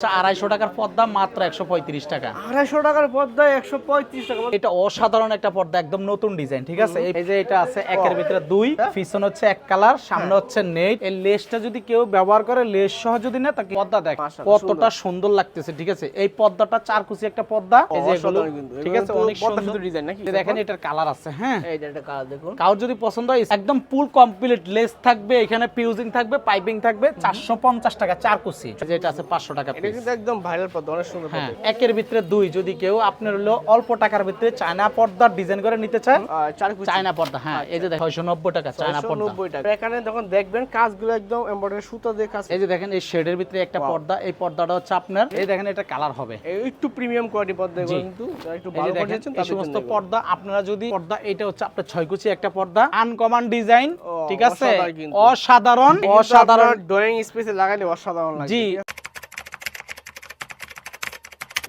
আচ্ছা, আড়াইশো টাকার পর্দা মাত্র একশো পঁয়ত্রিশ টাকা। আড়াইশো টাকার পর্দায় একশো পঁয়ত্রিশ টাকা। এটা অসাধারণ একটা পর্দা একদম নতুন ডিজাইন ঠিক আছে? এই যে এটা আছে একের ভিতরে দুই পিছন হচ্ছে এক কালার সামনে হচ্ছে নেট। এই লেসটা যদি কেউ ব্যবহার করে লেস সহ যদি না তাকে পর্দা দেখ কতটা সুন্দর। লাগতেছে ঠিক আছে? এই পর্দাটা চার কুচি একটা পর্দা এই যে এগুলো ঠিক আছে? অনেক সুন্দর design নাকি? দেখেন এটার কালার আছে হ্যাঁ? এই একটা কালার দেখুন। কারোর যদি পছন্দ হয় একদম ফুল কমপ্লিট লেস থাকবে এখানে পিউজিং থাকবে পাইপিং থাকবে চারশো পঞ্চাশ টাকা চার কুচি যেটা আছে পাঁচশো টাকা এটা কিন্তু একদম ভাইরাল পর্দা অনেক সুন্দর হ্যাঁ একের ভিতরে দুই। যদি কেউ আপনার হলো অল্প টাকার ভিতরে চায়না পর্দা ডিজাইন করে নিতে চান চায়না পর্দা হ্যাঁ এই যে টাকা চায়না পর্দা। 990 টাকা এখানে যখন দেখবেন কাজগুলো একদম এমব্রয়ডারি সুতা দিয়ে কাজ এই যে দেখেন এই শেডের ভিতরে একটা পর্দা এই পর্দাটা হচ্ছে আপনার এই দেখেন এটা কালার হবে। একটু প্রিমিয়াম কোয়ালিটি পর্দা কিন্তু একটু ভালো পর্যায়েছেন এই সমস্ত পর্দা আপনারা যদি পর্দা এটা হচ্ছে আপনার ছয় কুচি একটা পর্দা আনকমন ডিজাইন ঠিক আছে? অসাধারণ অসাধারণ ড্রয়িং স্পেসে লাগালে অসাধারণ লাগে জি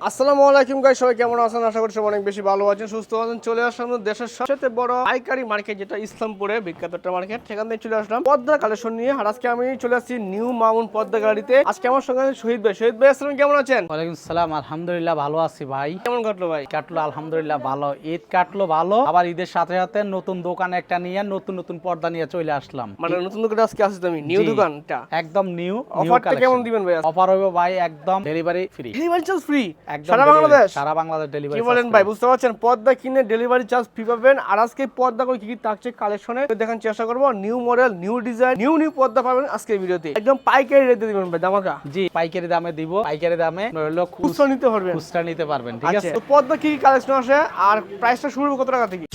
আসসালামু আলাইকুম গাইস সবাই কেমন আছেন? আশা করি সবাই অনেক বেশি ভালো আছেন সুস্থ আছেন চলে আসলাম দেশের সবচেয়ে বড় পাইকারি মার্কেট যেটা ইসলামপুরে বিখ্যাত একটা মার্কেট সেখান থেকে চলে আসলাম পদ্মা কালেকশন নিয়ে। আর আজকে আমি চলে আসছি নিউ মাউন্ট পদ্মা গাড়িতে। আজকে আমার সঙ্গে শহীদ ভাই। শহীদ ভাই আসসালাম কেমন আছেন? ওয়ালাইকুম সালাম আলহামদুলিল্লাহ ভালো আছি ভাই। কেমন কাটলো ভাই? কাটলো আলহামদুলিল্লাহ ভালো ঈদ কাটলো ভালো। আবার ঈদের সাথে সাথে নতুন দোকান একটা নিয়ে নতুন নতুন পর্দা নিয়ে চলে আসলাম। মানে নতুন দোকানে আজকে আসছি আমি নিউ দোকানটা? একদম নিউ অফারটা কেমন দিবেন ভাই অফার হবে ভাই একদম delivery free delivery charge free সারা বাংলাদেশ? সারা বাংলাদেশ ডেলিভারি কি বলেন ভাই বুঝতে পারছেন? পর্দা কিনে ডেলিভারি চার্জ ফ্রি পাবেন। আর আজকে পর্দা করে কি কি থাকছে কালেকশনে দেখান চেষ্টা করব। New model new design new new পর্দা পাবেন আজকে ভিডিওতে। একদম পাইকারি রেটে দিবেন ভাই দামাকা জি পাইকারি দামে দিব। পাইকারি দামে হলো খুচ- খুচরা নিতে পারবেন। খুচরা নিতে পারবেন ঠিক আচ্ছা আছে? তো পর্দা কি কি কালেকশন আসে? আর প্রাইসটা শুরু কত টাকা থেকে?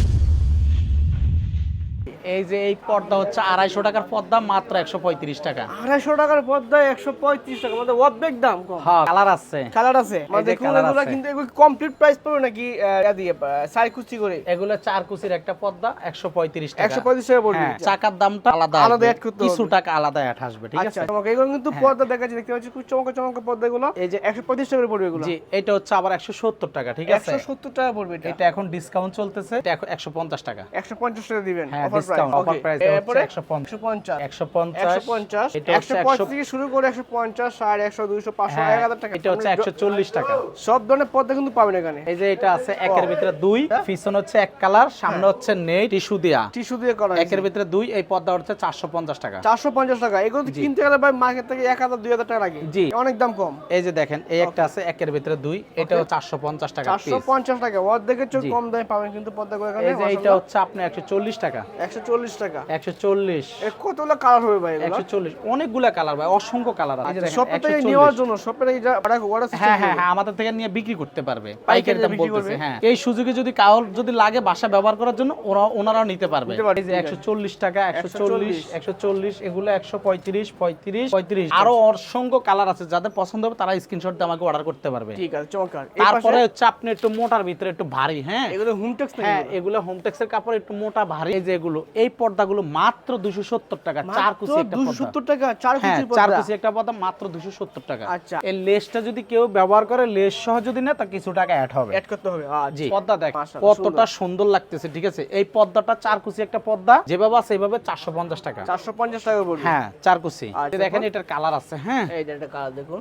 এই যে এই পর্দা হচ্ছে আড়াইশো টাকার পর্দা মাত্র একশো পঁয়ত্রিশ টাকা। আড়াইশো টাকার পর্দায় একশো পঁয়ত্রিশ টাকা মানে অর্ধেক দাম কম। হ্যাঁ কালার আছে। কালার আছে। মানে এগুলো কিন্তু এগুলো কমপ্লিট প্রাইস পড়বে নাকি দিয়ে সাই কুচি করে? এগুলো চার কুচির একটা পর্দা একশো পঁয়ত্রিশ টাকা। একশো পঁয়ত্রিশ টাকা পড়বে। হ্যাঁ, চাকার দামটা আলাদা আলাদা করতে কিছু টাকা আলাদা অ্যাড আসবে ঠিক আচ্ছা আছে? তোমাকে এগুলো কিন্তু পর্দা দেখাচ্ছি দেখতে পাচ্ছি খুব চমকা চমকা পর্দা এগুলো এই যে একশো পঁয়ত্রিশ টাকা পড়বে এগুলো। জি এটা হচ্ছে আবার একশো সত্তর টাকা ঠিক আছে? একশো সত্তর টাকা পড়বে এটা। এখন ডিসকাউন্ট চলতেছে এটা একশো পঞ্চাশ টাকা। একশো পঞ্চাশ টাকা দিবেন হ্যাঁ অফার ডিসকাউন্ট অফার প্রাইস এরপরে থেকে শুরু করে হ্যাঁ, টাকা। এটা হচ্ছে টাকা। সব ধরনের পর্দা কিন্তু পাবেন এখানে। এই যে এটা আছে একের ভিতরে দুই পিছন হচ্ছে এক কালার সামনে হচ্ছে নেই টিস্যু দিয়া। টিস্যু দিয়ে করা একের ভিতরে দুই এই পর্দা হচ্ছে চারশো পঞ্চাশ টাকা। চারশো পঞ্চাশ টাকা। এগুলো কিনতে গেলে ভাই মার্কেট থেকে এক হাজার দুই হাজার টাকা লাগে। জি। অনেক দাম কম। এই যে দেখেন এই একটা আছে একের ভিতরে দুই এটাও চারশো পঞ্চাশ টাকা চারশো piece। পঞ্চাশ টাকা। অর্ধেকের চেয়ে কম দামে পাবেন কিন্তু পর্দা করে এখানে। এই যে এটা হচ্ছে একশো চল্লিশ টাকা। একশো চল্লিশ টাকা। একশো চল্লিশ। এ কতগুলো কালার হবে ভাই এগুলো? একশো চল্লিশ। কালার ভাই অসংখ্য কালার আছে। শপে থেকে নেওয়ার জন্য অর্ডার অর্ডার হ্যাঁ হ্যাঁ হ্যাঁ আমাদের থেকে নিয়ে বিক্রি করতে পারবে। পাইকারি দাম বলতেছে হ্যাঁ। এই সুযোগে যদি কাউর যদি লাগে বাসা ব্যবহার করার জন্য ওরা ওনারাও নিতে পারবে। এই যে ঠিক একশো চল্লিশ টাকা একশো চল্লিশ 140 এগুলো একশো পঁয়ত্রিশ পঁয়ত্রিশ পঁয়ত্রিশ। আরও অসংখ্য কালার আছে যাদের পছন্দ হবে তারা স্ক্রিনশট দিয়ে আমাকে অর্ডার করতে পারবে। ঠিক আছে চমৎকার। তারপরে হচ্ছে আপনি একটু মোটার ভিতরে একটু ভারী হ্যাঁ? এগুলো হোমটেক্স হ্যাঁ এগুলো? হোমটেক্সের কাপড় একটু মোটা ভারী। এই যে এগুলো এই পর্দাগুলো মাত্র দুশো সত্তর টাকা চার কুচি একটা দুশো পর্দা সত্তর টাকা চার হ্যাঁ চার কুচি একটা পর্দা মাত্র দুশো সত্তর টাকা। আচ্ছা। এই লেসটা যদি কেউ ব্যবহার করে লেস সহ যদি না তা কিছু টাকা অ্যাড হবে। অ্যাড করতে হবে। আচ্ছা। জি পর্দা দেখ কতটা সুন্দর। লাগতেছে ঠিক আছে? এই পর্দাটা চার কুচি একটা পর্দা যেভাবে আছে এইভাবে চারশো পঞ্চাশ টাকা। চারশো পঞ্চাশ টাকা হ্যাঁ চার কুচি। আচ্ছা, দেখেন এটার কালার আছে হ্যাঁ।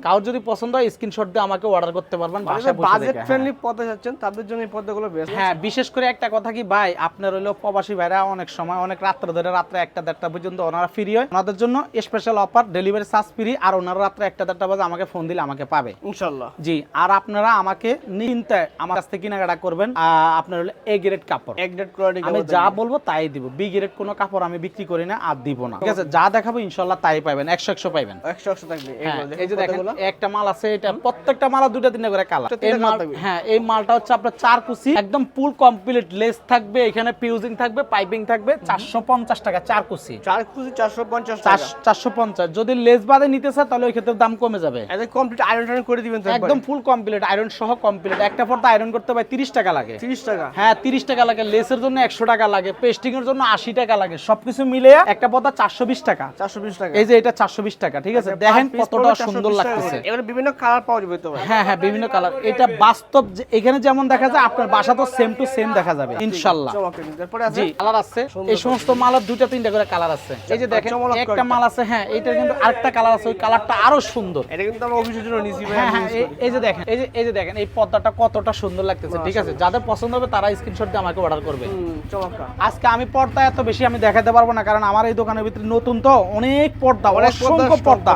কারোর যদি পছন্দ হয় স্ক্রিনশট দিয়ে আমাকে অর্ডার করতে পারবেন বসে বাজেট হ্যাঁ। ফ্রেন্ডলি পর্দা যাচ্ছেন তাদের জন্য এই পর্দাগুলো বেস্ট হ্যাঁ বিশেষ করে একটা কথা কি ভাই আপনার হইল প্রবাসী ভাইরা অনেক সময় অনেক রাত্রে ধরে রাত্রে একটা দেড়টা পর্যন্ত ওনারা ফ্রি হয়। ওনাদের জন্য special offer delivery charge free আর ওনারা রাত্রে একটা দেড়টা বাজে আমাকে ফোন দিলে আমাকে পাবে। ইনশাল্লাহ। জি আর আপনারা আমাকে নিন্তায় আমার কাছ থেকে কেনাকাটা করবেন আপনার হলো এ গ্রেড কাপড়। এক ডেট কোয়ালিটি আমি যা বলব তাই দিব। বি গ্রেড কোনো কাপড় আমি বিক্রি করি না আর দিব না। ঠিক আছে যা দেখাবো ইনশাল্লাহ তাই পাবেন একশো একশো পাইবেন। একশো একশো থাকবে হ্যাঁ, এই যে দেখেন একটা মাল আছে এটা প্রত্যেকটা মালা দুইটা তিনটা করে কালার। এই মাল হ্যাঁ এই মালটা হচ্ছে আপনার চার কুচি একদম ফুল কমপ্লিট লেস থাকবে এখানে পিউজিং থাকবে পাইপিং থাকবে চারশো পঞ্চাশ টাকা চার কুচি। চার কুচি চারশো পঞ্চাশ টাকা। চারশো পঞ্চাশ। যদি লেস বাদে নিতে চায় তাহলে ওই ক্ষেত্রে দাম কমে যাবে। কমপ্লিট আয়রন টায়রন করে দিবেন একদম ফুল কমপ্লিট আয়রন সহ কমপ্লিট একটা পর্দা আয়রন করতে ভাই তিরিশ টাকা লাগে। তিরিশ টাকা। হ্যাঁ তিরিশ টাকা লাগে। লেসের জন্য একশো টাকা লাগে। পেস্টিং এর জন্য আশি টাকা লাগে। সবকিছু মিলে একটা পর্দা চারশো বিশ টাকা। চারশো বিশ টাকা। এই যে এটা চারশো বিশ টাকা ঠিক আছে? দেখেন কতটা সুন্দর লাগতেছে। এগুলো বিভিন্ন কালার পাওয়া যাবে তো ভাই। হ্যাঁ হ্যাঁ বিভিন্ন কালার এটা বাস্তব এখানে যেমন দেখা যায় আপনার বাসা তো সেম টু সেম দেখা যাবে ইনশাল্লাহ। তারপরে আছে জি কালার আছে। এই সমস্ত মালের দুইটা তিনটা করে কালার আছে। এই যে দেখেন একটা। মাল আছে হ্যাঁ এইটা কিন্তু আরেকটা কালার আছে ওই কালারটা আরও সুন্দর। এটা কিন্তু আমরা অফিসের জন্য নিছি ভাই হ্যাঁ হ্যাঁ এই- যে দেখেন এই যে এই যে দেখেন এই পর্দাটা কতটা সুন্দর লাগতেছে ঠিক আছে? যাদের পছন্দ হবে তারা স্ক্রিনশট দিয়ে আমাকে অর্ডার করবে। চমৎকার। আজকে আমি পর্দা এত বেশি আমি দেখাতে পারব না কারণ আমার এই দোকানের ভিতরে নতুন তো অনেক পর্দা অনেক stock পর্দা।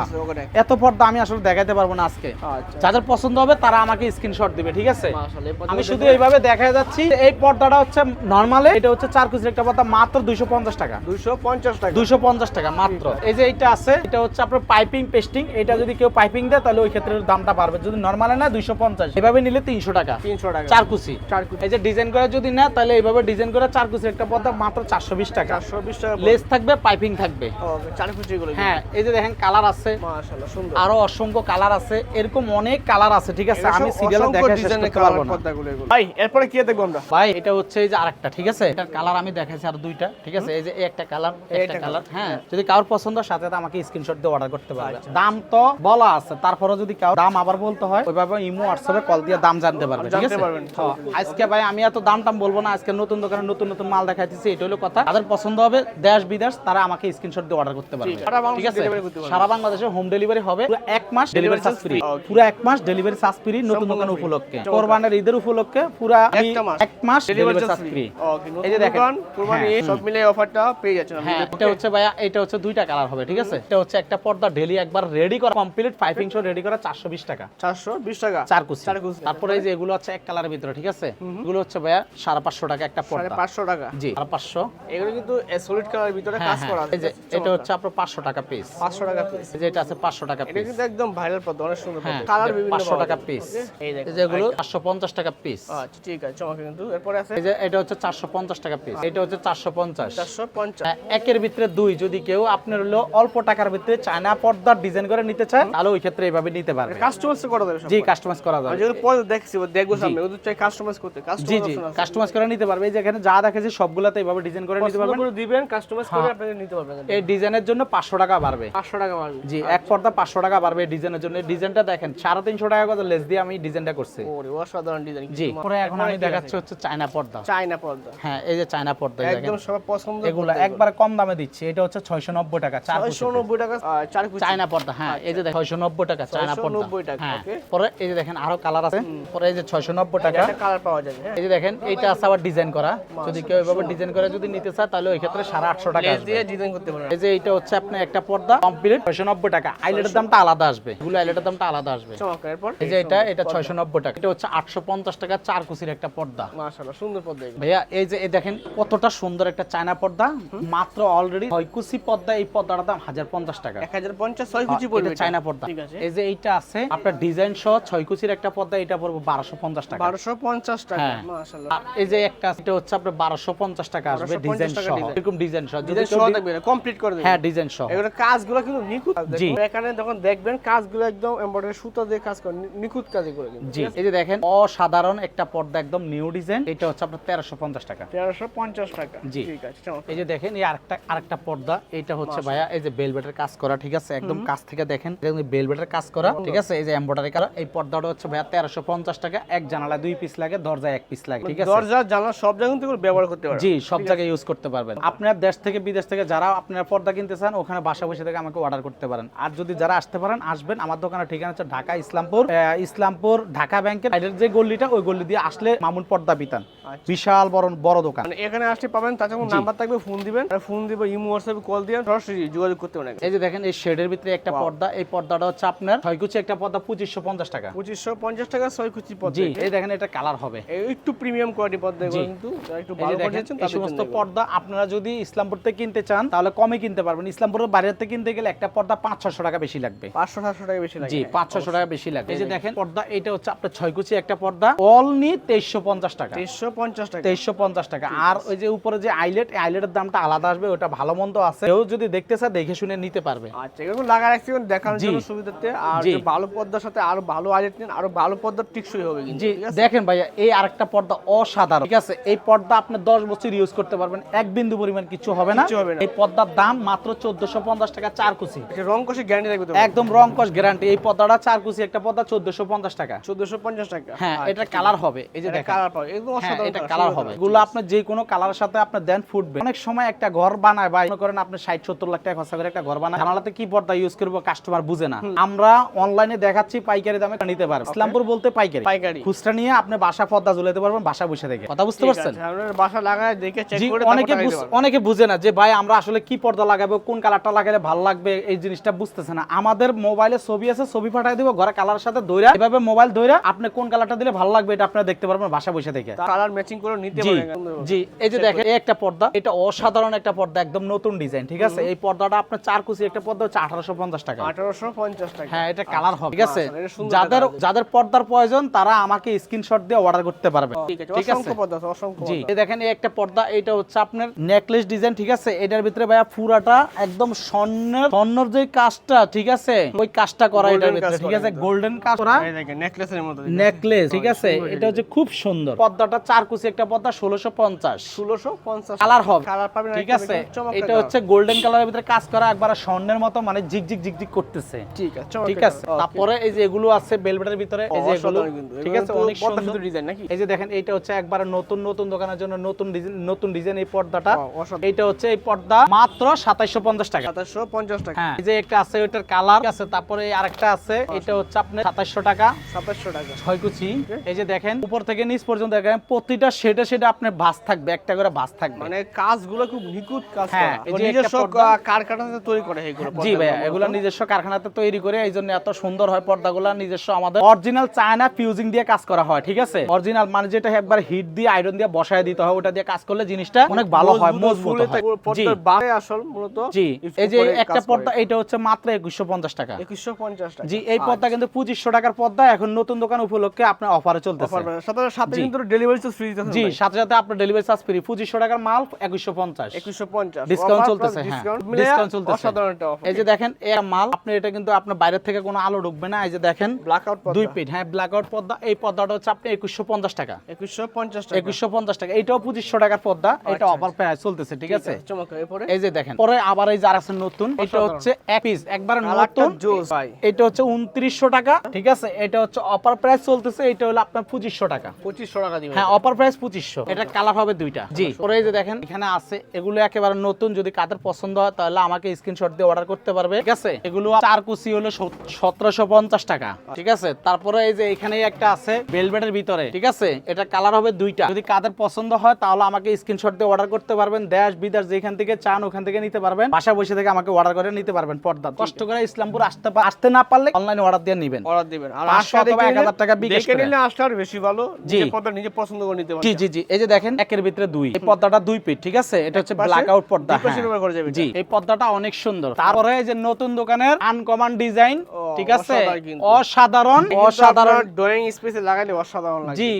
এত পর্দা আমি আসলে দেখাতে পারব না আজকে। আচ্ছা। যাদের পছন্দ হবে তারা আমাকে স্ক্রিনশট দিবে ঠিক আছে? আমি শুধু এইভাবে দেখা যাচ্ছি এই পর্দাটা হচ্ছে নর্মালে এটা হচ্ছে চার কুচির একটা পর্দা মাত্র দুইশো পঞ্চাশ টাকা। 250 টাকা। দুইশো পঞ্চাশ টাকা মাত্র। এই যে এটা আছে এটা হচ্ছে আপনার পাইপিং পেস্টিং। এটা যদি কেউ পাইপিং দেয় তাহলে ওই ক্ষেত্রে দামটা বাড়বে। যদি নর্মালে না দুইশো পঞ্চাশ। এভাবে নিলে তিনশো টাকা। 300 টাকা। চার কুচি চার কুচি। এই যে ডিজাইন করে যদি না তাহলে এইভাবে ডিজাইন করে চার কুচির একটা পর্দা মাত্র চারশো বিশ টাকা। 420 টাকা লেস থাকবে পাইপিং থাকবে। চার কুচি গুলো হ্যাঁ এই যে দেখেন কালার আছে। মাশাআল্লাহ সুন্দর। আরও অসংখ্য কালার আছে। এরকম অনেক কালার আছে ঠিক আছে? আমি সিরিয়ালে দেখা শেষ করতে পারব না। ভাই এরপরে কি দেখব আমরা? ভাই এটা হচ্ছে এই যে আরেকটা ঠিক আছে? এটার কালার আমি দেখাইছি আর দুইটা। ঠিক আছে? এই যে একটা কালার একটা কালার হ্যাঁ। যদি কারোর পছন্দ সাথে সাথে আমাকে স্ক্রিনশট দিয়ে অর্ডার করতে পারবে। আচ্ছা। দাম তো বলা আছে তারপরে যদি কারও দাম আবার বলতে হয় ওইভাবে ইমো হোয়াটসঅ্যাপে কল দিয়ে দাম জানতে পারবে ঠিক আছে? হ্যাঁ, আজকে ভাই আমি এত দাম টাম বলব না আজকে নতুন দোকানে নতুন নতুন মাল দেখাইতেছি এটা হলো কথা। তাদের পছন্দ হবে দেশ বিদেশ তারা আমাকে স্ক্রিনশট দিয়ে অর্ডার করতে পারবে ঠিক আছে। সারা বাংলাদেশে হোম ডেলিভারি হবে পুরো এক মাস ডেলিভারি চার্জ ফ্রি পুরো এক মাস ডেলিভারি চার্জ ফ্রি নতুন দোকান উপলক্ষে। কোরবানের ঈদের উপলক্ষে পুরো এক মাস ডেলিভারি চার্জ ফ্রি এই যে দেখেন। কুরবানি হ্যাঁ, সব মিলে অফারটা পেয়ে যাচ্ছেন হ্যাঁ এটা হচ্ছে ভাইয়া এটা হচ্ছে দুইটা কালার হবে ঠিক আছে? এটা হচ্ছে একটা পর্দা ডেলি একবার রেডি করা কমপ্লিট ফাইভিং শো রেডি করা চারশো বিশ টাকা। 420 টাকা। চার কুচি। চার কুচি। তারপরে এই যে এগুলো হচ্ছে এক কালারের ভিতরে ঠিক আছে? এগুলো হচ্ছে ভাইয়া সাড়ে পাঁচশো টাকা একটা পর্দা। পাঁচশো টাকা। জি সাড়ে পাঁচশো। এগুলো কিন্তু সলিড কালার ভিতরে হ্যাঁ কাজ করা হ্যাঁ এই যে এটা হচ্ছে আপনার পাঁচশো টাকা পিস পাঁচশো টাকা পিস এই যে এটা আছে পাঁচশো টাকা এটা পিস কিন্তু একদম ভাইরাল পদ্ম অনেক সুন্দর হ্যাঁ কালার বিভিন্ন পাঁচশো পাওয়া টাকা পিস? এই যে এগুলো চারশো পঞ্চাশ টাকা পিস আচ্ছা ঠিক আছে চমকে কিন্তু। এরপরে আছে? এই যে এটা হচ্ছে চারশো পঞ্চাশ টাকা পিস এটা হচ্ছে চারশো পঞ্চাশ পঞ্চাশ। চারশো পঞ্চাশ। হ্যাঁ, একের ভিতরে দুই যদি কেউ আপনার হলো অল্প টাকার ভিতরে চায়না পর্দার ডিজাইন করে নিতে চান তাহলে ওই ক্ষেত্রে এইভাবে নিতে পারবে। কাস্টমাইজ করা যাবে জি কাস্টমাইজ করা যাবে। যেগুলো পরে দেখছি দেখব সামনে ওদের চাই কাস্টমাইজ করতে জি জি কাস্টমাইজ করে নিতে পারবে। এই যে এখানে যা দেখেছি সবগুলাতে এইভাবে ডিজাইন করে নিতে পারবেন। করে দিবেন কাস্টমাইজ করে আপনাকে নিতে পারবেন। এই ডিজাইনের জন্য পাঁচশো টাকা বাড়বে। পাঁচশো টাকা মারবে জি এক পর্দা পাঁচশো টাকা বাড়বে এই ডিজাইনের জন্য। ডিজাইনটা দেখেন সাড়ে তিনশো টাকা করে লেস দিয়ে আমি ডিজাইনটা করছি। ওরে অসাধারণ ডিজাইন জি পরে এখন আমি দেখাচ্ছি হচ্ছে চায়না পর্দা। চাইনা পর্দা। হ্যাঁ এই যে চায়না পর্দা একদম সবার পছন্দ এগুলো একবার কম দামে দিচ্ছি। এটা হচ্ছে ছয়শো নব্বই টাকা চার ছয়শো নব্বই টাকা চার চায়না পর্দা হ্যাঁ এই যে দেখেন নব্বই টাকা চায়না পর্দা। 690 টাকা, হ্যাঁ পরে এই যে দেখেন আরও কালার আছে। পরে এই যে ছয়শো নব্বই টাকা। একটা কালার পাওয়া যাবে হ্যাঁ। এই যে দেখেন এইটা আছে আবার ডিজাইন করা। যদি কেউ এভাবে ডিজাইন করে যদি নিতে চায় তাহলে ওই ক্ষেত্রে সাড়ে আটশো টাকা আসবে। দিয়ে ডিজাইন করতে পারবেন। এই যে এইটা হচ্ছে আপনার একটা পর্দা কমপ্লিট ছয়শো নব্বই টাকা। আইলেটের দামটা আলাদা আসবে। এগুলো আইলেটের দামটা আলাদা আসবে। চমৎকার এরপর? এই যে এটা এটা ছয়শো নব্বই টাকা। এটা হচ্ছে আটশো পঞ্চাশ টাকা চার কুচির একটা পর্দা। মাশাআল্লাহ সুন্দর পর্দা ভাইয়া এই যে দেখেন কতটা সুন্দর একটা চায়না পর্দা মাত্র অলরেডি ছয় কুচি পর্দা এই পর্দাটার দাম হাজার পঞ্চাশ টাকা। এক হাজার পঞ্চাশ ছয় কুচি পড়বে চায়না পর্দা। ঠিক আছে। এই যে এইটা আছে আপনার ডিজাইন সহ ছয় কুচির একটা পর্দা এটা পড়বে বারোশো পঞ্চাশ টাকা। বারোশো পঞ্চাশ টাকা হ্যাঁ। এই যে একটা এটা হচ্ছে আপনার বারোশো পঞ্চাশ টাকা আসবে ডিজাইন সহ। এরকম ডিজাইন সহ। ডিজাইন সহ থাকবে কমপ্লিট করে দেবে হ্যাঁ ডিজাইন সহ। এগুলো কাজগুলো কিন্তু নিখুঁত। জি। এখানে যখন দেখবেন কাজগুলো একদম এমব্রয়ডারি সুতো দিয়ে কাজ করে নিখুঁত কাজই করে জি। এই যে দেখেন অসাধারণ একটা পর্দা একদম নিউ ডিজাইন এটা হচ্ছে আপনার তেরোশো পঞ্চাশ টাকা। তেরোশো পঞ্চাশ টাকা। জি। এই যে দেখেন এই আরেকটা আরেকটা পর্দা। এটা হচ্ছে ভাইয়া এই যে কাজ করা ঠিক আছে? একদম কাছ থেকে দেখেন কাজ করা ঠিক আছে? এই যে এমব্রয়ডারি করা এই পর্দাটা হচ্ছে ভাইয়া তেরোশো পঞ্চাশ টাকা এক জানালা দুই পিস লাগে দরজায় এক পিস লাগে ঠিক আছে? দরজা জানলা সব ব্যবহার করতে পারবেন। জি সব জায়গায় ইউজ করতে পারবেন। আপনার দেশ থেকে বিদেশ থেকে যারা আপনার পর্দা কিনতে চান ওখানে বাসা বসে থেকে আমাকে অর্ডার করতে পারেন। আর যদি যারা আসতে পারেন আসবেন। আমার দোকানের ঠিকানা হচ্ছে ঢাকা ইসলামপুর ইসলামপুর ঢাকা ব্যাংকের যে গল্লিটা ওই গল্লি দিয়ে আসলে মামুন পর্দা বিতান। বিশাল বড় বড় দোকান। মানে এখানে আসলে পাবেন যখন নাম্বার থাকবে ফোন দিবেন। আর ফোন দিব ইমো হোয়াটসঅ্যাপে কল দিয়ে সরাসরি যোগাযোগ করতে পারেন। এই যে দেখেন এই শেডের ভিতরে একটা পর্দা এই পর্দাটা হচ্ছে আপনার ছয় কুচি একটা পর্দা পঁচিশশো পঞ্চাশ টাকা। পঁচিশশো পঞ্চাশ টাকা ছয় কুচি পদ এই দেখেন এটা কালার হবে। একটু প্রিমিয়াম কোয়ালিটি পদ কিন্তু একটু ভালো যে দেখেন পাঠিয়েছেন এই সমস্ত পর্দা আপনারা যদি ইসলামপুর থেকে কিনতে চান তাহলে কমে কিনতে পারবেন। ইসলামপুরের বাইরে থেকে কিনতে গেলে একটা পর্দা পাঁচ ছশো টাকা বেশি লাগবে। পাঁচশো সাতশো টাকা বেশি লাগে জি পাঁচ ছশো টাকা বেশি লাগে এই যে দেখেন পর্দা এটা হচ্ছে আপনার ছয় কুচি একটা পর্দা অনলি তেইশশো পঞ্চাশ টাকা। তেইশশো পঞ্চাশ টাকা। তেইশশো পঞ্চাশ টাকা। আর ওই যে উপরে যে আইলেট আইলেটের দামটা আলাদা আসবে ওটা ভালো মন্দ আছে। কেউ যদি দেখতে চায় দেখে শুনে নিতে পারবে। আচ্ছা এগুলো লাগা রাখছি দেখানোর জন্য সুবিধাতে আর ভালো পর্দার সাথে আরও ভালো আইলেট নেন আরও ভালো পর্দার টিকসই হবে জি দেখেন ভাইয়া এই আরেকটা পর্দা অসাধারণ। ঠিক আছে এই পর্দা আপনি দশ বছর ইউজ করতে পারবেন এক বিন্দু পরিমাণ কিছু হবে না। হবে। এই পর্দার দাম মাত্র চোদ্দশো পঞ্চাশ টাকা চার কুচি। এটা রং কষে গ্যারান্টি থাকবে একদম রং কস গ্যারান্টি এই পর্দাটা চার কুচি একটা পর্দা চোদ্দশো পঞ্চাশ টাকা। চোদ্দশো পঞ্চাশ টাকা। হ্যাঁ এটা কালার হবে এই যে কালার পাবে একদম হ্যাঁ অসাধারণ এটা কালার হবে। colour। এগুলো আপনি যে কোনো কালারের সাথে আপনি দেন ফুটবে। অনেক সময় একটা ঘর বানায় ভাই মনে করেন আপনি ষাট সত্তর লাখ টাকা খরচা করে একটা ঘর বানায় জানালাতে কি পর্দা ইউজ করব কাস্টমার বুঝে না। আমরা অনলাইনে দেখাচ্ছি পাইকারি দামে নিতে পারবেন ইসলামপুর বলতে পাইকারি। পাইকারি। খুচরা নিয়ে আপনি বাসা পর্দা ঝুলাতে পারবেন বাসা বসে থেকে। কথা বুঝতে পারছেন? বাসা লাগায় দেখে চেক করে অনেকে পারবেন। অনেকে বুঝে না যে ভাই আমরা আসলে কি পর্দা লাগাবো কোন কালারটা লাগালে ভালো লাগবে? এই জিনিসটা বুঝতেছে না। আমাদের মোবাইলে ছবি আছে ছবি পাঠিয়ে দিব ঘরে কালার সাথে দইরা এভাবে মোবাইল দইরা আপনি কোন কালারটা দিলে ভালো লাগবে এটা আপনারা দেখতে পারবেন বাসা বসে থেকে। কালার ম্যাচিং করে নিতে জি জি এই যে দেখেন এই একটা পর্দা এটা অসাধারণ একটা পর্দা একদম নতুন ডিজাইন ঠিক আছে? এই পর্দাটা আপনার চার কুচি একটা পর্দা হচ্ছে আঠারোশো পঞ্চাশ টাকা। 1850 টাকা। হ্যাঁ এটা কালার হবে। ঠিক আছে যাদের যাদের পর্দার প্রয়োজন তারা আমাকে স্ক্রিনশট দিয়ে অর্ডার করতে পারবে। ঠিক আছে অসংখ্য জি। দেখেন এই একটা পর্দা এটা হচ্ছে আপনার নেকলেস ডিজাইন ঠিক আছে? এটার ভিতরে ভাইয়া পুরাটা একদম স্বর্ণের স্বর্ণর যে কাজটা ঠিক আছে? ওই কাজটা করা এটার ভিতরে ঠিক আছে? গোল্ডেন কাজ করা। নেকলেসের মতো নেকলেস ঠিক আছে? এটা হচ্ছে খুব সুন্দর। পর্দাটা চার কুচি একটা পর্দা ষোলোশো পঞ্চাশ। 1650 কালার হবে। কালার পাবেন ঠিক আছে? এটা হচ্ছে গোল্ডেন কালারের ভিতরে কাজ করা একবার স্বর্ণের মতো মানে ঝিকঝিক ঝিকঝিক করতেছে। ঠিক আছে ঠিক আছে? তারপরে এই যে এগুলো আছে বেলভেটের ভিতরে এই যে এগুলো ঠিক আছে? অনেক সুন্দর। ডিজাইন নাকি? এই যে দেখেন এইটা হচ্ছে একবার নতুন নতুন দোকানের জন্য নতুন ডিজাইন নতুন ডিজাইন এই পর্দাটা। এইটা হচ্ছে এই পর্দা মাত্র সাতাইশো পঞ্চাশ টাকা। 2750 টাকা। হ্যাঁ এই যে একটা আছে ওইটার কালার আছে তারপরে এই আরেকটা আছে এটা হচ্ছে আপনার সাতাইশো টাকা। 2700 টাকা। ছয় কুচি এই যে দেখেন উপর থেকে নিচ পর্যন্ত দেখেন প্রতিটা শেডে শেডে আপনার ভাস থাকবে একটা করে ভাস থাকবে। মানে কাজগুলো খুব নিখুঁত কাজ হ্যাঁ, নিজস্ব পর্দা। কারখানাতে তৈরি করে এগুলো জি ভাইয়া এগুলো নিজস্ব কারখানাতে তৈরি করে এই জন্য এত সুন্দর হয় পর্দাগুলো নিজস্ব আমাদের অরিজিনাল চায়না ফিউজিং দিয়ে কাজ করা হয় ঠিক আছে? অরিজিনাল মানে যেটা একবার হিট দিয়ে আয়রন দিয়ে বসায় দিতে হয় ওটা দিয়ে কাজ করলে জিনিসটা অনেক ভালো হয় মজবুত হয়। জি। বারে আসল মূলত জি এই যে একটা পর্দা এটা হচ্ছে মাত্র একুশশো পঞ্চাশ টাকা। 2150 টাকা। জি এই পর্দা কিন্তু পঁচিশশো টাকার পর্দা এখন নতুন দোকান উপলক্ষে আপনার অফারে চলতেছে। অফার সাথে সাথে কিন্তু ডেলিভারি চার্জ ফ্রি জি সাথে সাথে আপনার ডেলিভারি চার্জ ফ্রি পঁচিশশো টাকার মাল একুশশো পঞ্চাশ। 2150 ডিসকাউন্ট চলতেছে হ্যাঁ। ডিসকাউন্ট চলতেছে। অসাধারণ এই যে দেখেন এই মাল আপনি এটা কিন্তু আপনার বাইরে থেকে কোনো আলো ঢুকবে না। এই যে দেখেন ব্ল্যাক দুই ফিট হ্যাঁ ব্ল্যাক পর্দা এই পর্দাটা হচ্ছে আপনি একুশশো পঞ্চাশ টাকা। 2150 টাকা। একুশশো পঞ্চাশ টাকা। এইটাও পঁচিশশো টাকার পর্দা এটা অফার প্রাইস চলতেছে ঠিক আছে? এই যে দেখেন পরে আবার এই যার আছে নতুন এটা হচ্ছে এক পিস একবার নতুন। এটা হচ্ছে উনত্রিশশো টাকা ঠিক আছে? এটা হচ্ছে অফার প্রাইস চলতেছে এটা হলো আপনার পঁচিশশো টাকা। 2500 টাকা দিবেন। হ্যাঁ অফার প্রাইস পঁচিশশো। এটা কালার হবে দুইটা। জি। পরে এই যে দেখেন এখানে আছে এগুলো একেবারে নতুন যদি কাদের পছন্দ হয় তাহলে আমাকে স্ক্রিনশট দিয়ে অর্ডার করতে পারবে ঠিক আছে? এগুলো চার কুচি হলো সতেরোশো পঞ্চাশ টাকা ঠিক আছে? তারপরে এই যে এখানে একটা আছে বেলভেটের ভিতরে ঠিক আছে? এটা কালার হবে দুইটা। যদি কাদের পছন্দ হয় তাহলে আমাকে স্ক্রিনশট দিয়ে অর্ডার করতে পারবেন। দেশ বিদেশ যেখান থেকে চান ওখান থেকে নিতে পারবেন। বাসা বসে থেকে আমাকে অর্ডার করে নিতে পারবেন পর্দা কষ্ট করে ইসলামপুর আসতে আসতে না পারলে অনলাইনে অর্ডার দিয়ে নিবেন। অর্ডার দিবেন। আর অথবা 1000 টাকা বিকাশ করে। নিলে আসলে বেশি ভালো। জি। যে পর্দা নিজে পছন্দ করে নিতে জি জি জি। এই যে দেখেন একের ভিতরে দুই। এই পর্দাটা দুই ফিট ঠিক আছে? এটা হচ্ছে ব্ল্যাক আউট পর্দা দুই হ্যাঁ। জি। এই পর্দাটা অনেক সুন্দর। তারপরে যে নতুন দোকানের আনকমন ডিজাইন ঠিক আছে? অসাধারণ অসাধারণ ড্রয়িং স্পেসে লাগালে অসাধারণ লাগে জি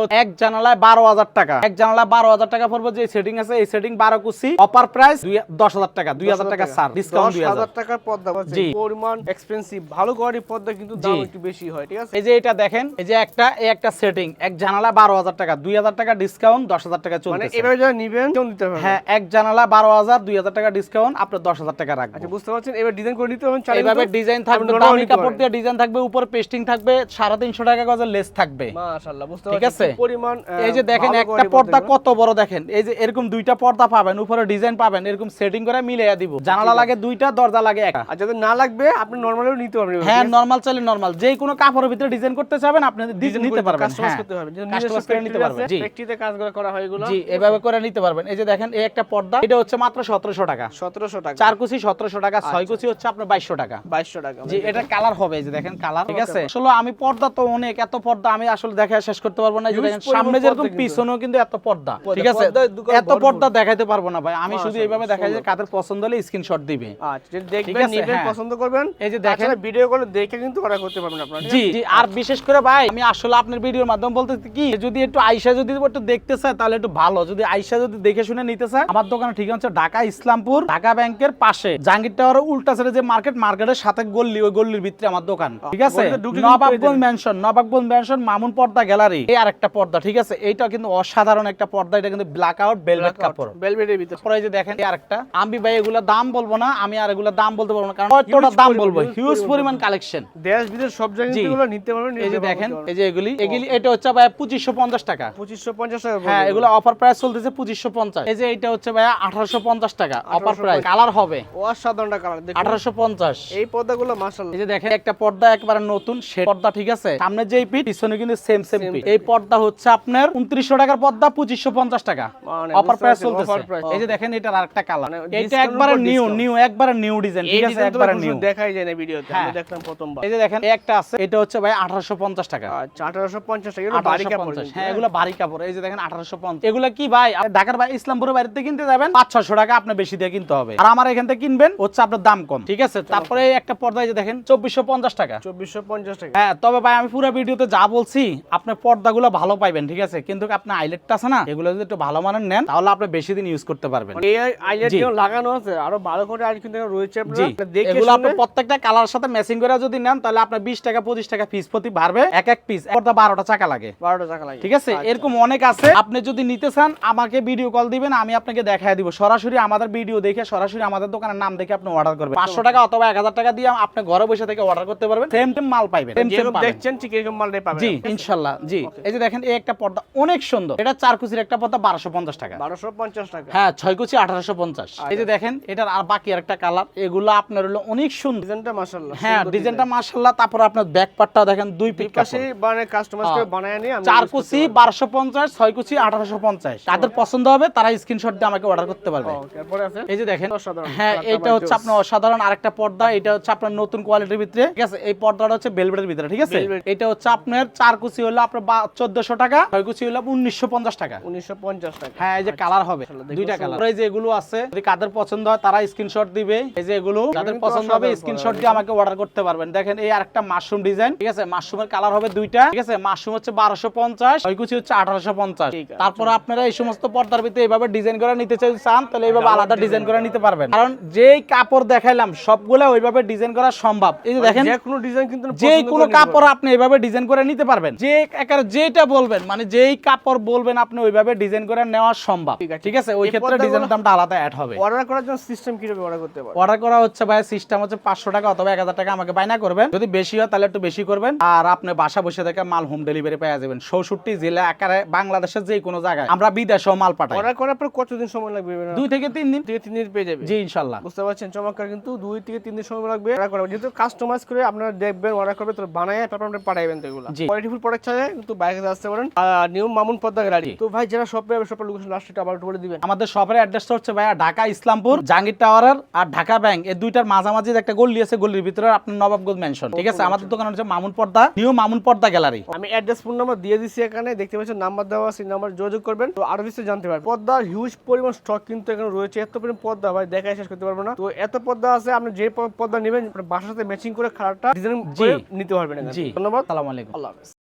হচ্ছে এক জানালায় বারো হাজার টাকা। এক জানালায় বারো হাজার টাকা পড়ব যে সেটিং আছে এই সেটিং বারো কুচি। অপার প্রাইস দশ হাজার টাকা দুই হাজার টাকা ছাড় ডিসকাউন্ট দুই হাজার। 10000 টাকার পর্দা জি। পরিমাণ এক্সপেন্সিভ ভালো কোয়ালিটির পর্দা কিন্তু দাম একটু বেশি হয় ঠিক আছে? এই যে এটা দেখেন এই যে একটা এই একটা সেটিং এক জানালা বারো হাজার টাকা দুই হাজার টাকা ডিসকাউন্ট দশ হাজার টাকা মানে এভাবে যারা নিবেন হ্যাঁ এক জানালা বারো হাজার দুই হাজার টাকা ডিসকাউন্ট আপনার দশ হাজার টাকা রাখব। আচ্ছা বুঝতে পারছেন? এবার ডিজাইন করে নিতে হবে এইভাবে ডিজাইন থাকবে দামি কাপড় দিয়ে ডিজাইন থাকবে উপরে পেস্টিং থাকবে সাড়ে তিনশো টাকা গজের লেস থাকবে। মাশাআল্লাহ বুঝতে ঠিক আছে? পরিমাণ এই যে দেখেন একটা পর্দা কত বড় দেখেন। এই যে এরকম দুইটা পর্দা পাবেন উপরে ডিজাইন পাবেন এরকম সেটিং করে মিলিয়ে দিব। জানালা লাগে দুইটা দরজা লাগে একটা। আর যাদের না লাগবে আপনি নরমালিও নিতে পারবেন। হ্যাঁ নরমাল চাইলে নরমাল যে কোনো কাপড়ের ভিতরে ডিজাইন করতে চাবেন আপনি Design নিতে পারবেন। customize হ্যাঁ করতে পারবেন। যেহেতু করে নিতে পারবেন। জি। factory তে কাজগুলো করা হয় এগুলো। জি এভাবে করে নিতে পারবেন। এই যে দেখেন এই একটা পর্দা এটা হচ্ছে মাত্র সতেরোশো টাকা। 1700 টাকা। চার কুচি সতেরোশো টাকা ছয় কুচি হচ্ছে আপনার বাইশশো টাকা। 2200 টাকা জি এটা কালার হবে এই যে দেখেন কালার। ঠিক আছে? আসলে আমি পর্দা তো অনেক এত পর্দা আমি আসলে দেখা শেষ করতে পারব না। সামনে যেরকম পিছনেও কিন্তু এত পর্দা। ঠিক আছে? এত পর্দা দেখাইতে পারব না ভাই। আমি শুধু এইভাবে দেখাই যে কাদের পছন্দ হলে স্ক্রিনশট দিবে। আচ্ছা দেখবেন নিবেন হ্যাঁ। পছন্দ করবেন এই যে দেখেন। ভিডিও করে দেখে কিন্তু অর্ডার করতে পারবেন আপনারা জি জি আর বিশেষ করে ভাই আমি আসলে আপনার ভিডিওর মাধ্যমে বলতে কি যদি একটু আইসা যদি একটু দেখতে চায় তাহলে একটু ভালো। যদি আইসা যদি দেখে শুনে নিতে চায় আমার দোকানে ঠিক হচ্ছে ঢাকা ইসলামপুর ঢাকা ব্যাংকের পাশে। জাহাঙ্গীর টাওয়ারের উল্টা সাইডে যে মার্কেট মার্কেটের সাথে গল্লি ওই গল্লির ভিতরে আমার দোকান। ঠিক আছে? নবাবগঞ্জ ম্যানশন নবাবগঞ্জ ম্যানশন মামুন পর্দা গ্যালারি এই আর একটা পর্দা ঠিক আছে? এইটা কিন্তু অসাধারণ একটা পর্দা এটা কিন্তু ব্ল্যাক আউট বেলভেট কাপড়। ভেলভেটের ভিতরে। এই যে দেখেন এই আরেকটা। আমি ভাই এগুলা দাম বলব না আমি আর এগুলা দাম বলতে পারব না কারণ কতটা দাম বলব? হিউজ পরিমাণ। কালেকশন দেশ বিদেশ সব জায়গায় জি। কিন্তু এগুলো নিতে পারবেন এই যে দেখেন এই যে এগুলি এগুলি এটা হচ্ছে ভাই পঁচিশশো পঞ্চাশ টাকা। পঁচিশশো পঞ্চাশ টাকা হ্যাঁ এগুলো অফার প্রাইস চলতেছে পঁচিশশো পঞ্চাশ। এই যে এটা হচ্ছে ভাইয়া আঠারোশো পঞ্চাশ টাকা অফার প্রাইস কালার হবে। অসাধারণ কালার আঠারোশো পঞ্চাশ। এই পর্দাগুলো মাশাআল্লাহ। এই যে দেখেন একটা পর্দা একবারে নতুন সে পর্দা ঠিক আছে? সামনে যেই পিঠ পিছনে কিন্তু সেম সেম পিঠ। এই পর্দা হচ্ছে আপনার উনত্রিশশো টাকার পর্দা পঁচিশশো পঞ্চাশ টাকা। অফার প্রাইস চলতেছে। এই যে দেখেন এটার আরেকটা কালার এটা একবারে নিউ নিউ একবারে নিউ ডিজাইন ঠিক আছে একবারে নিউ দেখাই যায় না ভিডিওতে। আমি। দেখলাম প্রথমবার। এই যে দেখেন একটা আছে এটা হচ্ছে ভাই আঠারোশো পঞ্চাশ টাকা। আচ্ছা 1850 টাকা। এগুলো বাড়ি কাপড়। হ্যাঁ এগুলো বাড়ি কাপড়। এই যে দেখেন আঠারোশো পঞ্চাশ। এগুলো কি ভাই? ঢাকার বাড়ি ইসলামপুরের বাড়িতে কিনতে যাবেন পাঁচ ছশো টাকা আপনি বেশি দিয়ে কিনতে হবে। আর আমার এখান থেকে কিনবেন হচ্ছে আপনার দাম কম ঠিক আছে? তারপরে একটা পর্দা এই যে দেখেন চব্বিশশো পঞ্চাশ টাকা। 2450 টাকা। হ্যাঁ তবে ভাই আমি পুরো ভিডিওতে যা বলছি আপনি পর্দাগুলো ভালো পাইবেন ঠিক আছে? কিন্তু আপনি আইলেটটা আছে না এগুলো যদি একটু ভালো মানের নেন তাহলে আপনি বেশি দিন ইউজ করতে পারবেন। এই আইলেট। লাগানো আছে আরও ভালো করে আর কিন্তু রয়েছে এগুলো আপনি প্রত্যেকটা কালার সাথে ম্যাচিং করে যদি নেন তাহলে আপনার বিশ টাকা পঁচিশ টাকা পিস প্রতি ভারবে এক এক পিস পর্দা বারোটা চাকা লাগে। 12 টাকা লাগে। ঠিক আছে? আচ্ছা। এরকম অনেক আছে। আপনি যদি নিতে চান আমাকে ভিডিও কল দিবেন আমি আপনাকে দেখায় দিব। সরাসরি আমাদের ভিডিও দেখে সরাসরি আমাদের দোকানের নাম দেখে আপনি অর্ডার করবেন। পাঁচশো টাকা অথবা এক হাজার টাকা দিয়ে আপনি ঘরে বসে থেকে অর্ডার করতে পারবেন। সেম সেম মাল পাইবেন। দেখছেন ঠিক এরকম মালটাই পাবেন। জি ইনশাল্লাহ জি। এই যে দেখেন এই একটা পর্দা অনেক সুন্দর। এটা চার কুচির একটা পর্দা বারোশো পঞ্চাশ টাকা। 1250 টাকা। হ্যাঁ ছয় কুচি আঠারোশো পঞ্চাশ। এই যে দেখেন এটার আর বাকি একটা কালার এগুলো আপনার হলো অনেক সুন্দর। ডিজাইনটা মাশাআল্লাহ হ্যাঁ ডিজাইনটা মার্শাল্লাহ তারপর আপনার ব্যাক পার্টটা দেখেন দুই পিট পাশে মানে কাস্টমাইজ করে হ্যাঁ। বানায় নিয়ে চার কুচি পারব। বারোশো পঞ্চাশ ছয় কুচি আঠারোশো পঞ্চাশ। তাদের পছন্দ হবে? তারা স্ক্রিনশট দিয়ে আমাকে অর্ডার করতে পারবে। এই যে দেখেন হ্যাঁ এটা হচ্ছে আপনার অসাধারণ আরেকটা পর্দা এটা হচ্ছে আপনার নতুন কোয়ালিটির ভিতরে ঠিক আছে? এই পর্দাটা হচ্ছে বেলভেটের ভিতরে ঠিক আছে? এটা হচ্ছে আপনার চার কুচি হলো আপনার চোদ্দশো টাকা ছয় কুচি হলো উনিশশো পঞ্চাশ টাকা। 1950 টাকা। হ্যাঁ এই যে কালার হবে দুইটা কালার এই যে এগুলো আছে যদি কাদের পছন্দ হয় তারা স্ক্রিনশট দিবে। এই যে এগুলো যাদের পছন্দ হবে স্ক্রিনশট দিয়ে আমাকে অর্ডার করতে পারবেন। দেখেন এই আরেকটা মাশরুম ডিজাইন ঠিক আছে? মাশরুমের কালার হবে দুইটা ঠিক আছে? মাশরুম হচ্ছে বারোশো পঞ্চাশ ছয় কুচি হচ্ছে আঠারোশো পঞ্চাশ। তারপর আপনারা এই সমস্ত পর্দার ভিতরে এইভাবে ডিজাইন করে নিতে চাই চান তাহলে এইভাবে আলাদা ডিজাইন করে নিতে পারবেন। কারণ যেই কাপড় দেখাইলাম সবগুলো ওইভাবে ডিজাইন করা সম্ভব। এই যে দেখেন যে কোনো ডিজাইন কিন্তু যে কোনো কাপড় আপনি এভাবে ডিজাইন করে নিতে পারবেন। যে একার যেটা বলবেন মানে যেই কাপড় বলবেন আপনি ওইভাবে ডিজাইন করে নেওয়া সম্ভব। ঠিক আছে। ওই ক্ষেত্রে ডিজাইনের দামটা আলাদা অ্যাড হবে। অর্ডার করার জন্য সিস্টেম কীভাবে অর্ডার করতে পারবে অর্ডার করা হচ্ছে ভাই সিস্টেম হচ্ছে পাঁচশো টাকা অথবা এক হাজার টাকা আমাকে বাইনা করবেন। যদি বেশি হয় তাহলে একটু বেশি করবেন। আর আপনি বাসা বসে থেকে মাল হোম ডেলিভারি পেয়ে যাবেন। চৌষট্টি জেলা আকারে বাংলাদেশের যে কোনো জায়গায়। আমরা বিদেশেও মাল পাঠাই। অর্ডার করার পর কতদিন সময় লাগবে দুই থেকে তিন দিন। থেকে তিন দিন পেয়ে যাবে? জি ইনশাল্লাহ। বুঝতে পারছেন চমৎকার কিন্তু দুই থেকে তিন দিন সময় লাগবে অর্ডার করা যেহেতু কাস্টমাইজ করে আপনারা দেখবেন অর্ডার করবে তো বানায় তারপর আপনি পাঠাইবেন তো এগুলো। জি। কোয়ালিটিফুল প্রোডাক্ট চাই কিন্তু বাইরে আসতে পারেন। নিউ মামুন পদ্মা গ্যালারি তো ভাই যারা শপে হবে শপের লোকেশন লাস্টে আবার বলে দিবেন। আমাদের শপের অ্যাড্রেসটা হচ্ছে ভাইয়া ঢাকা ইসলামপুর জাহাঙ্গীর টাওয়ার আর ঢাকা ব্যাংক এই দুইটার মাঝামাঝি একটা গল্লি আছে গল্লির ভিতরে আপনার নবাবগঞ্জ মেনশন ঠিক আছে? আমাদের দোকান হচ্ছে মামুন পর্দা নিউ মামুন পর্দা গ্যালারি আমি অ্যাড্রেস ফোন নাম্বার দিয়ে দিচ্ছি এখানে। দেখতে পাচ্ছেন নাম্বার দেওয়া আছে নাম্বার যোগাযোগ করবেন। তো আরও কিছু জানতে পারবেন পদ্মার হিউজ পরিমাণ স্টক কিন্তু এখানে রয়েছে। এত পরিমাণ পদ্মা ভাই দেখাই শেষ করতে পারব না। তো এত পদ্মা আছে আপনি যে পদ্মা নেবেন বাসার সাথে ম্যাচিং করে খারাপটা ডিজাইন নিতে পারবেন। ধন্যবাদ। সালাম আলাইকুম। আল্লাহ হাফেজ।